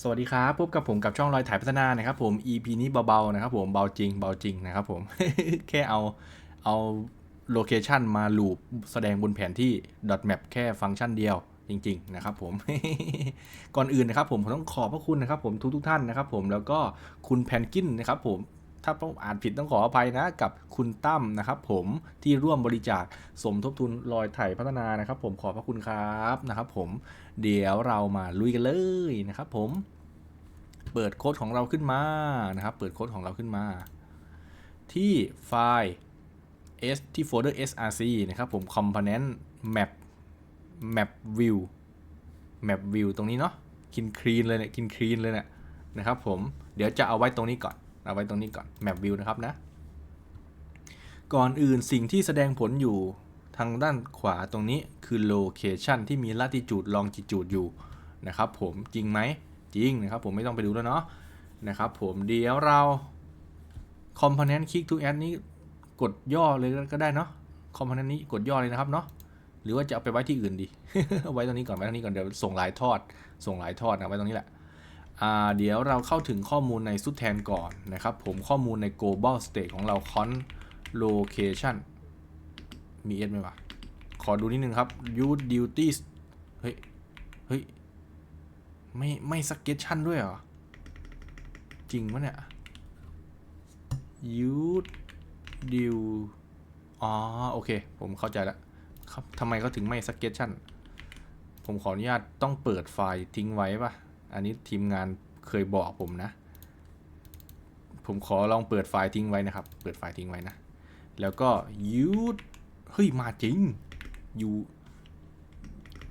สวัสดีครับพบกับผมกับช่องรอยถ่ายพัฒนานะครับผม EP นี้เบาๆนะครับผมเบาจริงเบาจริงนะครับผมแค่เอาเอาโลเคชันมาลูปแสดงบนแผนที่ .map แค่ฟังก์ชันเดียวจริง ๆ นะครับผมก่อนอื่นนะครับผมผมต้องขอบพระคุณนะครับผมทุกๆท่านนะครับผมแล้วก็คุณแพนกินนะครับผม ถ้าอ่านผิดต้องขออภัยนะ กับคุณตั้มนะครับ ผมที่ร่วมบริจาคสมทบทุนรอยไถ่พัฒนานะครับ ผมขอบพระคุณครับนะครับ ผมเดี๋ยวเรามาลุยกันเลยนะครับ ผม เปิดโค้ดของเราขึ้นมานะครับ เปิดโค้ดของเราขึ้นมา ที่ไฟล์ s ที่โฟลเดอร์ src นะครับ ผม component map map view map view ตรงนี้เนาะกินคลีนเลยเนี่ยกินคลีนเลยเนี่ยนะครับผมเดี๋ยวจะเอาไว้ตรงนี้ก่อน เอาไว้ตรงนี้ก่อน map view นะครับนะ ก่อนอื่นสิ่งที่แสดงผลอยู่ทางด้านขวาตรงนี้คือ location ที่มี latitude longitude อยู่นะครับผมจริงไหมจริงนะครับผมไม่ต้องไปดูแล้วเนาะนะครับผมเดี๋ยวเรา component click to add นี้กดย่อเลยก็ได้เนาะ component นี้กดย่อเลยนะครับเนาะหรือว่าจะเอาไปไว้ที่อื่นดี เอาไว้ตรงนี้ก่อนไว้ตรงนี้ก่อนเดี๋ยวส่งหลายทอด ส่งหลายทอดนะไว้ตรงนี้แหละ เดี๋ยวเราเข้าถึงข้อมูลในสุดแทนก่อนนะครับผมข้อมูลใน global state ของเรา con location มี s ไหมวะ ขอดูนิดนึงครับ use duties เฮ้ย เฮ้ย ไม่ไม่สเก็ตชั่นด้วยเหรอ จริงปะเนี่ย use deal อ๋อ โอเค ผมเข้าใจแล้วครับทำไมเขาถึงไม่สเก็ตชั่น ผมขออนุญาตต้องเปิดไฟล์ทิ้งไว้ปะ อันนี้ทีมงานเคยบอกผมนะ ผมขอลองเปิดไฟล์ทิ้งไว้นะครับ เปิดไฟล์ทิ้งไว้นะ แล้วก็ use เฮ้ย มาจริง u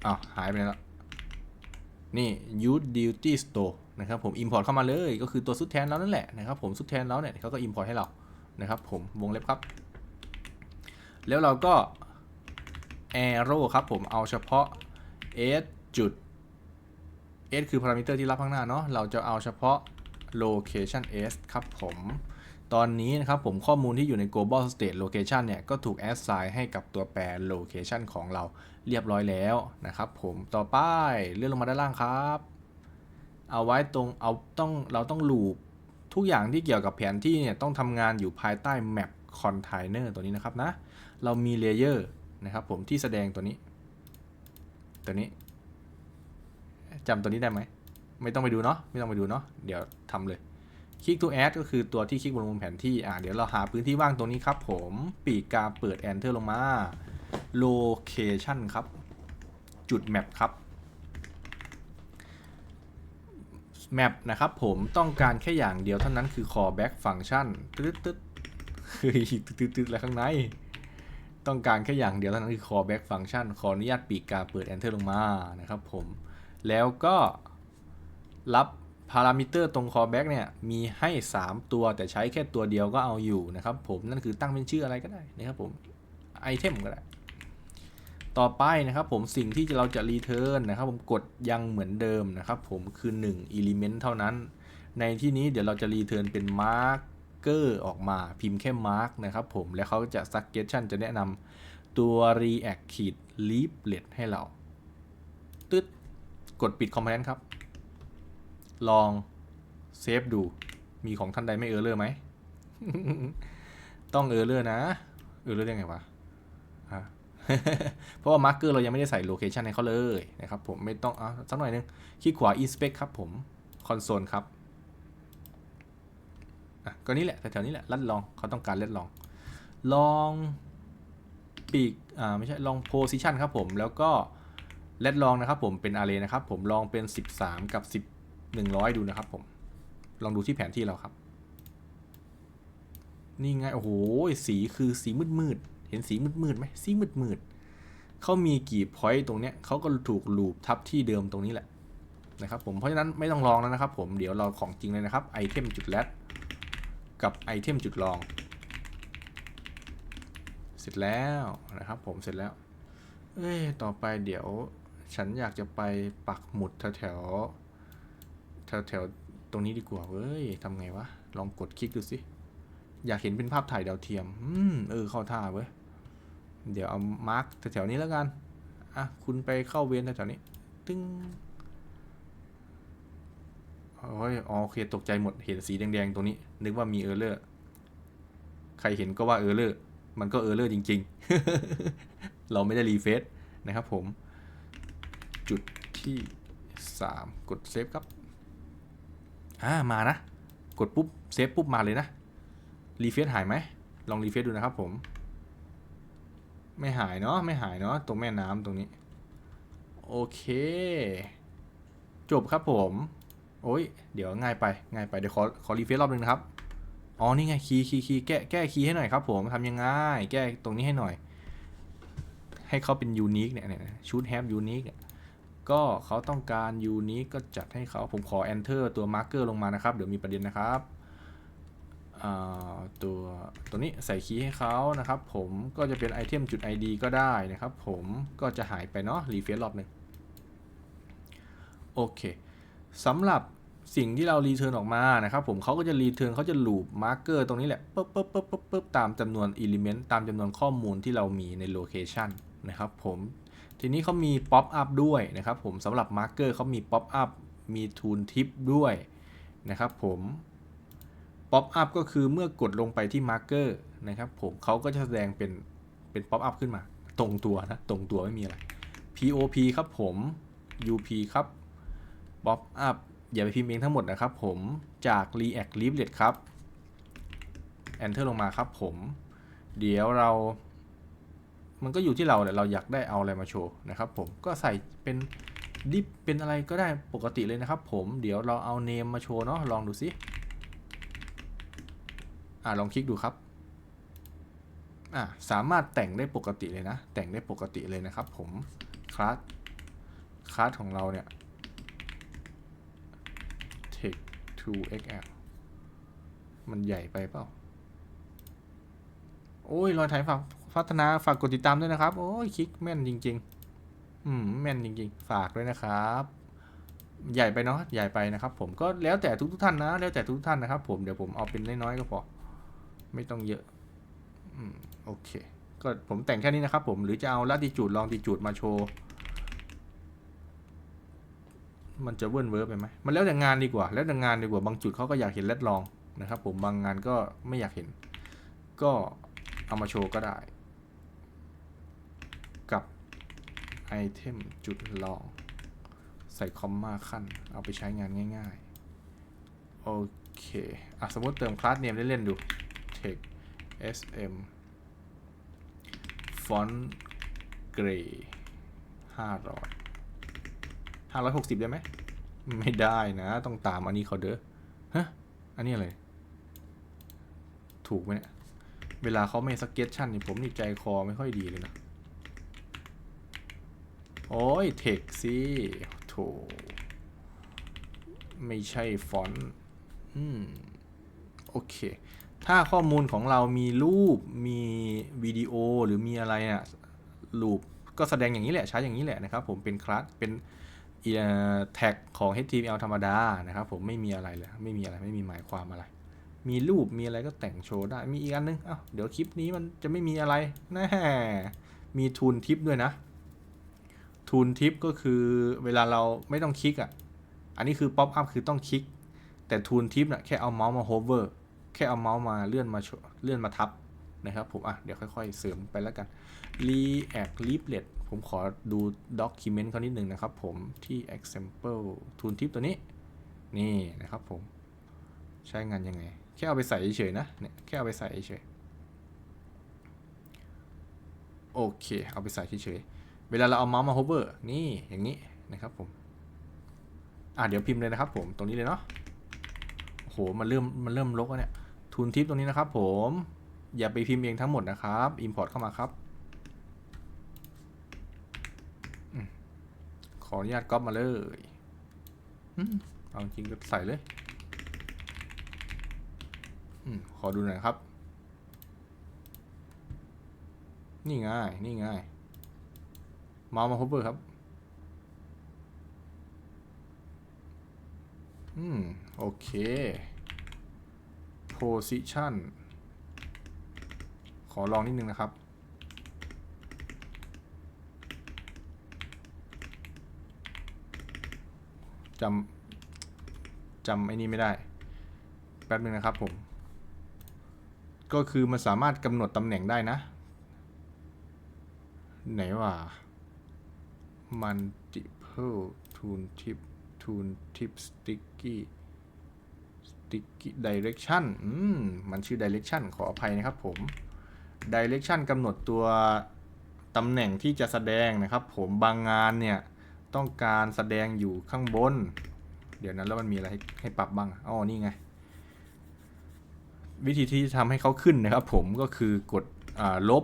อ้าวหายไปแล้ว นี่ use duty store นะครับผม import เข้ามาเลย ก็คือตัวสุดแทนเรานั่นแหละนะครับผมสุดแทนเราเนี่ยเขาก็ import ให้เรานะครับผมวงเล็บครับ แล้วเราก็ arrow ครับผมเอาเฉพาะ s จุด s คือพารามิเตอร์ที่รับข้างหน้าเนาะเราจะเอาเฉพาะ location s ครับผม ตอนนี้นะครับผมข้อมูลที่อยู่ใน global state location เนี่ย ก็ถูก assign ให้กับตัวแปร location ของเราเรียบร้อยแล้วนะครับผมต่อไปเลื่อนลงมาด้านล่างครับ เอาไว้ตรงเอาต้องเราต้องลูปทุกอย่างที่เกี่ยวกับแผนที่เนี่ย ต้องทำงานอยู่ภายใต้ map container ตัวนี้นะครับนะ เรามี layer นะครับผมที่แสดงตัวนี้ ตัวนี้ จำตัวนี้ได้ไหม ไม่ต้องไปดูเนาะ ไม่ต้องไปดูเนาะ เดี๋ยวทำเลย คลิก to add ก็คือตัวที่คลิกบนมุมแผนที่ อ่าเดี๋ยวเราหาพื้นที่ว่างตรงนี้ครับผม ปีกกาเปิด enter ลงมา location ครับ จุด map ครับ map นะครับผมต้องการแค่อย่างเดียวเท่านั้นคือ callback function ตึ๊ดตึ๊ดเฮ้ยตึ๊ดตึ๊ดตึ๊ดอะไรข้างในต้องการแค่อย่างเดียวเท่านั้นคือ callback function ขออนุญาตปีกกาเปิด enter ลงมานะครับผม แล้วก็รับพารามิเตอร์ตรง callback เนี่ยมีให้ 3 ตัวแต่ใช้แค่ตัวเดียวก็เอาอยู่นะครับผมนั่นคือตั้งเป็นชื่ออะไรก็ได้นะครับผมไอเทมก็ได้ ต่อไปนะครับผมสิ่งที่เราจะ return นะครับผมกดยังเหมือนเดิมนะครับผมคือ 1 element เท่านั้น ในที่นี้เดี๋ยวเราจะ return เป็น marker ออกมาพิมพ์แค่ mark นะครับผมแล้วเขาจะ suggestion จะแนะนำตัว react ขีด leaflet ให้เราตึ๊ด กดปิด component ครับ ลองเซฟดู มีของท่านใดไม่เออร์เลอร์ไหม ต้องเออร์เลอร์นะ เออร์เลอร์ยังไงวะะเพราะว่ามาร์กเกอร์เรายังไม่ได้ใส่โลเคชันให้เขาเลยนะครับผมไม่ต้องอะสักหน่อยนึงคลิกขวา inspect ครับผมคอนโซลครับอะก็นี่แหละแถวๆนี้แหละลัดลองเขาต้องการลัดลอง ลองปีกอ่าไม่ใช่ลอง position ครับผมแล้วก็ เลดลองนะครับผมเป็น array นะครับผมลองเป็น 13 กับ 10 100 ดูนะครับผม ลองดูที่แผนที่เราครับ นี่ไง โอ้โห สีคือสีมืดมืดเห็นสีมืดมืดไหมสีมืดมืดเขามีกี่พอยต์ตรงเนี้ยเขาก็ถูกลูปทับที่เดิมตรงนี้แหละนะครับผมเพราะฉะนั้นไม่ต้องลองแล้วนะครับผมเดี๋ยวเราของจริงเลยนะครับไอเทมจุดแรดกับไอเทมจุดลอง เสร็จแล้วนะครับผมเสร็จแล้ว เอ้ต่อไปเดี๋ยว ฉันอยากจะไปปักหมุดแถวๆแถวตรงนี้ดีกว่าเว้ยทำไงวะ ลองกดคลิกดูสิ อยากเห็นเป็นภาพถ่ายดาวเทียม อืม เออ เข้าท่าเว้ย เดี๋ยวเอามาร์กแถวๆนี้แล้วกัน อะ คุณไปเข้าเวนแถวๆนี้ ตึ้งฮ้ยอ๋อโอเค ตกใจหมด เห็นสีแดงๆ ตรงนี้ นึกว่ามีเออร์เลอร์ ใครเห็นก็ว่าเออร์เลอร์ มันก็เออร์เลอร์จริง ๆ เราไม่ได้รีเฟซนะครับผม จุดที่ 3 กดเซฟครับ อ่า มานะ กดปุ๊บ เซฟปุ๊บมาเลยนะ รีเฟซหายไหม ลองรีเฟซดูนะครับผม ไม่หายเนาะ ไม่หายเนาะ ตรงแม่น้ำตรงนี้ โอเค จบครับผม โอ้ย เดี๋ยวง่ายไป ง่ายไป เดี๋ยวขอ ขอรีเฟซรอบนึงนะครับ อ๋อ นี่ไง คีย์คีย์คีย์แก้ แก้คีย์ให้หน่อยครับผมทำยังไง แก้ตรงนี้ให้หน่อย ให้เขาเป็นยูนิคเนี่ย ชุดแฮปยูนิคเนี่ย ก็เขาต้องการยูนิคก็จัดให้เขาผมขอ enter ตัวมาร์กเกอร์ลงมานะครับ เดี๋ยวมีประเด็นนะครับตัวตัวนี้ใส่คีย์ให้เขานะครับ ผมก็จะเป็นไอเทมจุด ID ก็ได้นะครับ ผมก็จะหายไปเนาะรีเฟซรอบหนึ่งโอเคสำหรับสิ่งที่เรารีเทิร์นออกมานะครับผมเขาก็จะรีเทิร์นเขาจะลูปมาร์เกอร์ตรงนี้แหละปึ๊บปึ๊บปึ๊บปึ๊บปึ๊บตามจำนวนอิเลเมนต์ตามจำนวนข้อมูลที่เรามีในโลเคชันนะครับผม ทีนี้เขามีป๊อปอัพด้วยนะครับผมสำหรับมาร์กเกอร์เขามีป๊อปอัพมีทูนทิปด้วยนะครับผมป๊อปอัพก็คือเมื่อกดลงไปที่มาร์กเกอร์นะครับผมเขาก็จะแสดงเป็นเป็นป๊อปอัพขึ้นมา ตรงตัวนะ ตรงตัวไม่มีอะไร POP ครับผม UP ครับป๊อปอัพอย่าไปพิมพ์เองทั้งหมดนะครับผมจาก React Leaflet ครับ Enter ลงมาครับผม เดี๋ยวเรา มันก็อยู่ที่เราเนี่ยเราอยากได้เอาอะไรมาโชว์นะครับผมก็ใส่เป็นดิฟเป็นอะไรก็ได้ปกติเลยนะครับผมเดี๋ยวเราเอาเนมมาโชว์เนาะลองดูสิอ่าลองคลิกดูครับอ่าสามารถแต่งได้ปกติเลยนะ แต่งได้ปกติเลยนะครับผมคลาสคลาสของเราเนี่ย text to xl มันใหญ่ไปเปล่า โอ้ยรอยไถฝาก พัฒนาฝากกดติดตามด้วยนะครับ โอ้ยคลิกแม่นจริง ๆ อืมแม่นจริง ๆ ฝากด้วยนะครับ ใหญ่ไปเนาะใหญ่ไปนะครับ ผมก็แล้วแต่ทุกๆท่านนะ แล้วแต่ทุกท่านนะครับ ผมเดี๋ยวผมเอาเป็นน้อยๆก็พอ ไม่ต้องเยอะ อืมโอเค ก็ผมแต่งแค่นี้นะครับผมหรือจะเอาลัติจูดลองติจูดมาโชว์มันจะเวิร์นเวิร์ไปไหมมันแล้วแต่งานดีกว่า แล้วแต่งานดีกว่า บางจุดเขาก็อยากเห็นแรดลองนะครับ ผม บางงานก็ไม่อยากเห็น ก็เอามาโชว์ก็ได้ กับไอ เทมจุดลอง ใส่คอมมาขั้น เอาไปใช้งานง่ายๆ โอเคอะสมมติเติมคลาสเนมเล่นๆ ดู text sm font gray 500 560ได้ไหม ไม่ได้นะ ต้องตามอันนี้เขาเด้อ ฮะ อันนี้อะไร ถูกไหมเนี่ย เวลาเขาไม่สเก็ตชั่นนี่ผมนี่ใจคอไม่ค่อยดีเลยนะ โอ้ยเทคสิโถไม่ใช่ฟอนต์อืมโอเค ถ้าข้อมูลของเรามีรูป มีวิดีโอหรือมีอะไรอะรูปก็แสดงอย่างนี้แหละ ใช้อย่างนี้แหละนะครับผมเป็นคลาสเป็นแท็กของ HTML ธรรมดานะครับผมไม่มีอะไรเลย ไม่มีอะไรไม่มีหมายความอะไร มีรูปมีอะไรก็แต่งโชว์ได้ มีอีกอันนึงอ้าวเดี๋ยวคลิปนี้มันจะไม่มีอะไรแน่มีทูนทิปด้วยนะ ทูนทิปก็คือเวลาเราไม่ต้องคลิกอะ อันนี้คือป๊อปอัพคือต้องคลิก แต่ทูนทิปน่ะแค่เอาเมาส์มาโฮเวอร์ แค่เอาเมาส์มาเลื่อนมาเลื่อนมาทับนะครับผม อะ เดี๋ยวค่อยๆ เสริมไปแล้วกัน React Leaflet ผมขอดู document เขานิดหนึ่งนะครับผมที่ example tooltip ตัวนี้ นี่นะครับผม ใช้งานยังไง แค่เอาไปใส่เฉยๆนะ เนี่ย แค่เอาไปใส่เฉยโอเค เอาไปใส่เฉยๆ เวลาเราเอาเมาส์มา hover นี่อย่างนี้นะครับผม อะเดี๋ยวพิมพ์เลยนะครับ ผมตรงนี้เลยเนาะโอ้โหมันเริ่มมันเริ่มลกแล้วเนี่ยทูนทิปตรงนี้นะครับ ผมอย่าไปพิมพ์เองทั้งหมดนะครับ import เข้ามาครับขออนุญาตก๊อปมาเลยเอาจริงก็ใส่เลยอขอดูหน่อยครับ นี่ง่าย นี่ง่าย เมาส์มา hover ครับ อืม โอเค position ขอลองนิดนึงนะครับ จำ จำไอ้นี่ไม่ได้ แป๊บนึงนะครับผม ก็คือมันสามารถกำหนดตำแหน่งได้นะ ไหนว่า multiple tool tip tool tip sticky sticky direction อืม มันชื่อ direction ขออภัยนะครับผม direction กำหนดตัวตำแหน่งที่จะแสดงนะครับผมบางงานเนี่ย ต้องการแสดงอยู่ข้างบน เดี๋ยวนั้นแล้วมันมีอะไรให้ให้ปรับบ้างอ๋อนี่ไง วิธีที่ทำให้เขาขึ้นนะครับผมก็คือกดอลบ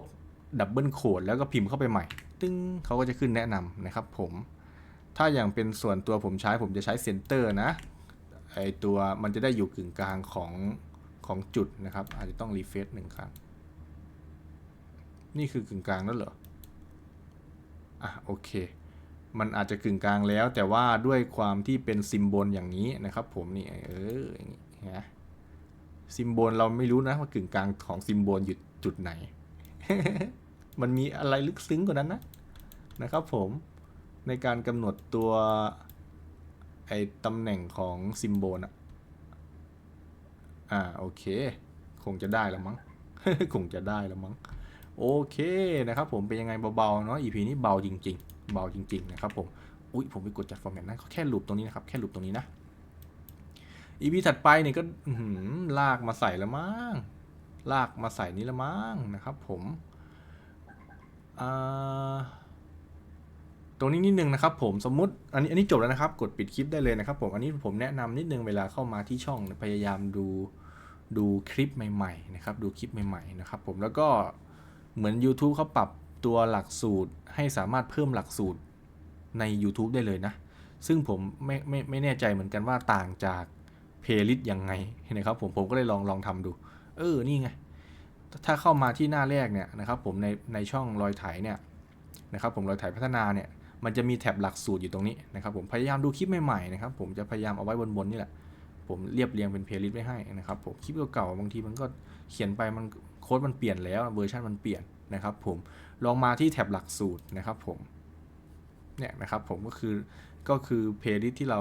ดับเบิลโคดแล้วก็พิมพ์เข้าไปใหม่ ตึ้งเขาก็จะขึ้นแนะนำนะครับผมถ้าอย่างเป็นส่วนตัวผมใช้ผมจะใช้เซนเตอร์นะไอตัวมันจะได้อยู่กึ่งกลางของของจุดนะครับ อาจจะต้องรีเฟซหนึ่งครั้ง นี่คือกึ่งกลางแล้วเหรออะโอเคมันอาจจะกึ่งกลางแล้ว แต่ว่าด้วยความที่เป็นซิมโบลอย่างนี้นะครับ ผมนี่เอออย่างนี้นะซิมโบลเราไม่รู้นะว่ากึ่งกลางของซิมโบลอยู่จุดไหน มันมีอะไรลึกซึ้งกว่านั้นนะนะครับผมในการกำหนดตัวไอตำแหน่งของซิมโบลอะอ่าโอเค คงจะได้แล้วมั้ง คงจะได้แล้วมั้ง โอเคนะครับผมเป็นยังไงเบาๆเนาะ EP นี้เบาจริง ๆ เบาจริง ๆ นะครับผม อุ๊ยผมไปกดจัดฟอร์แมตนะแค่ลูปตรงนี้นะครับ แค่ลูปตรงนี้นะ EP ถัดไปเนี่ยก็หือลากมาใส่แล้วมั้ง ลากมาใส่นี้แล้วมั้งนะครับผม ตรงนี้นิดนึงนะครับผมสมมติอันนี้อันนี้จบแล้วนะครับ กดปิดคลิปได้เลยนะครับผมอันนี้ผมแนะนำนิดนึงเวลาเข้ามาที่ช่องพยายามดูดูคลิปใหม่ๆนะครับดูคลิปใหม่ๆนะครับผมแล้วก็เหมือน YouTube เขาปรับตัวหลักสูตรให้สามารถเพิ่มหลักสูตรใน YouTube ได้เลยนะ ซึ่งผมไม่ไม่ไม่แน่ใจเหมือนกันว่าต่างจากเพลย์ลิสต์ยังไงนะครับผมผมก็เลยลองลองทำดู เออ นี่ไง ถ้าเข้ามาที่หน้าแรกเนี่ยนะครับผมในในช่องรอยไถเนี่ยนะครับผมรอยไถพัฒนาเนี่ยมันจะมีแท็บหลักสูตรอยู่ตรงนี้นะครับผมพยายามดูคลิปใหม่ๆนะครับผมจะพยายามเอาไว้บนๆนี่แหละผมเรียบเรียงเป็นเพลย์ลิสต์ไว้ให้นะครับผมคลิปเก่าๆบางทีมันก็เขียนไปมันโค้ดมันเปลี่ยนแล้วเวอร์ชันมันเปลี่ยนนะครับผมลองมาที่แท็บหลักสูตรนะครับผมเนี่ยนะครับผมก็คือก็คือเพลย์ลิสต์ที่เรา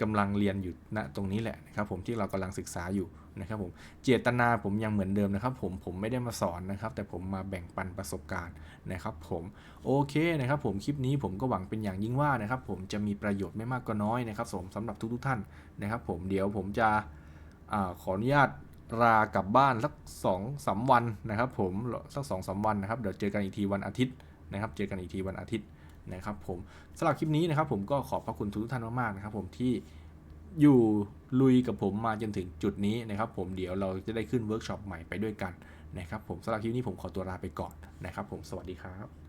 กำลังเรียนอยู่ณตรงนี้แหละนะครับผมที่เรากำลังศึกษาอยู่ นะครับผมเจตนาผมยังเหมือนเดิมนะครับ ผมผมไม่ได้มาสอนนะครับ แต่ผมมาแบ่งปันประสบการณ์นะครับ ผมโอเคนะครับ ผมคลิปนี้ผมก็หวังเป็นอย่างยิ่งว่านะครับ ผมจะมีประโยชน์ไม่มากก็น้อยนะครับผมสำหรับทุกๆท่านนะครับ ผมเดี๋ยวผมจะอขออนุญาตลากลับบ้านสักสองสามวันนะครับ ผมสักสองสามวันนะครับเดี๋ยวเจอกันอีกทีวันอาทิตย์นะครับ เจอกันอีกทีวันอาทิตย์นะครับ ผมสำหรับคลิปนี้นะครับ ผมก็ขอบพระคุณทุกท่านมากๆนะครับ ผมที่ อยู่ลุยกับผมมาจนถึงจุดนี้นะครับ ผมเดี๋ยวเราจะได้ขึ้นเวิร์กช็อปใหม่ไปด้วยกันนะครับผมสำหรับคลิปนี้ผมขอตัวลาไปก่อนนะครับ ผมสวัสดีครับ